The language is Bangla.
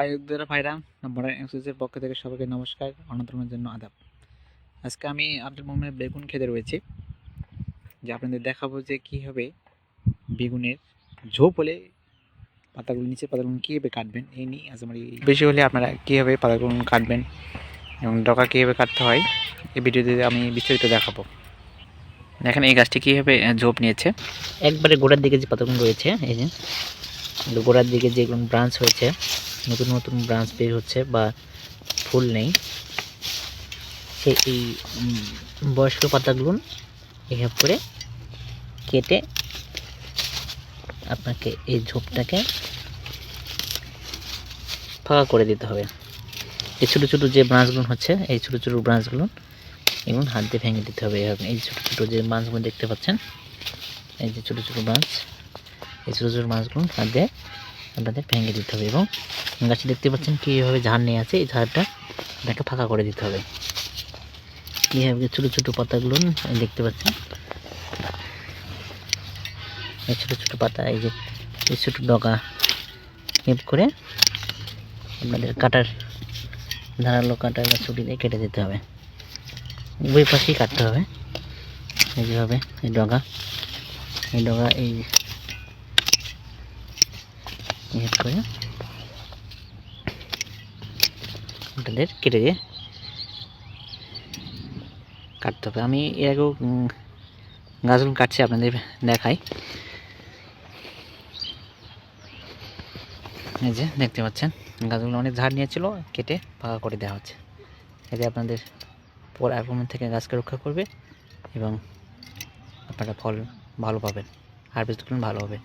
আয়োগদের ভাইরাম মডার্ন এক্সেসের পক্ষ থেকে সবাইকে নমস্কার অন্যতমের জন্য আদাব। আজকে আমি আব্দুল মোহাম্মদ বেগুন খেতে রয়েছি, যে আপনাদের দেখাবো যে কীভাবে বেগুনের ঝোপ হলে পাতাগুলো, নিচের পাতাগুলো কীভাবে কাটবেন, এই নিয়ে আজ আমার বেশি হলে আপনারা কীভাবে পাতাগুলো কাটবেন এবং ডকা কীভাবে কাটতে হয়, এই ভিডিওতে আমি বিস্তারিত দেখাবো। দেখেন এই গাছটি কীভাবে ঝোপ নিয়েছে। একবারে গোড়ার দিকে যে পাতাগুলো রয়েছে, এই যে, গোড়ার দিকে যেগুলো ব্রাঞ্চ হয়েছে নতুন নতুন ব্রাঞ্চ বের হচ্ছে বা ফুল নেই। সে এই বয়স্ক পাতাগুলো এভাবে করে কেটে আপনাকে এই ঝোপটাকে ফাঁকা করে দিতে হবে। এই ছোটো ছোটো যে ব্রাঞ্চগুলো হচ্ছে, এই ছোটো ছোটো ব্রাঞ্চগুলো এগুলো হাত দিয়ে ভেঙে দিতে হবে এভাবে। এই ছোটো ছোটো যে ব্রাঞ্চগুলো দেখতে পাচ্ছেন, এই যে ছোটো ছোটো মাছ এই ছোটো ছোটো মাছগুলো হাত দিয়ে আপনাদের ভেঙে দিতে হবে এবং গাছে দেখতে পাচ্ছেন কীভাবে ঝাড় নিয়ে আছে, এই ঝাড়টা আপনাকে ফাঁকা করে দিতে হবে। কীভাবে ছোটো ছোটো পাতাগুলো দেখতে পাচ্ছেন? এই ছোটো ছোটো পাতা, এই যে এই ছোটো ডগা হেপ করে আপনাদের কাটার, ধারালো কাটার বা ছুটি দিয়ে কেটে দিতে হবে। উভয় পাশেই কাটতে হবে। এই যেভাবে এই ডগা। এই ডগা, এই ইয়ে করে। আপনাদের কেটে দিয়ে কাটতে হবে। আমি এর আগেও গাছগুলো কাটছি, আপনাদের দেখাই। এই যে, দেখতে পাচ্ছেন, গাছগুলো অনেক ঝাড় নিয়েছিল, কেটে পাকা করে দেওয়া হচ্ছে। এতে আপনাদের পর আক্রমণ থেকে গাছকে রক্ষা করবে এবং আপনারা ফল ভালো পাবেন, হারভেস্ট করলে ভালো হবে।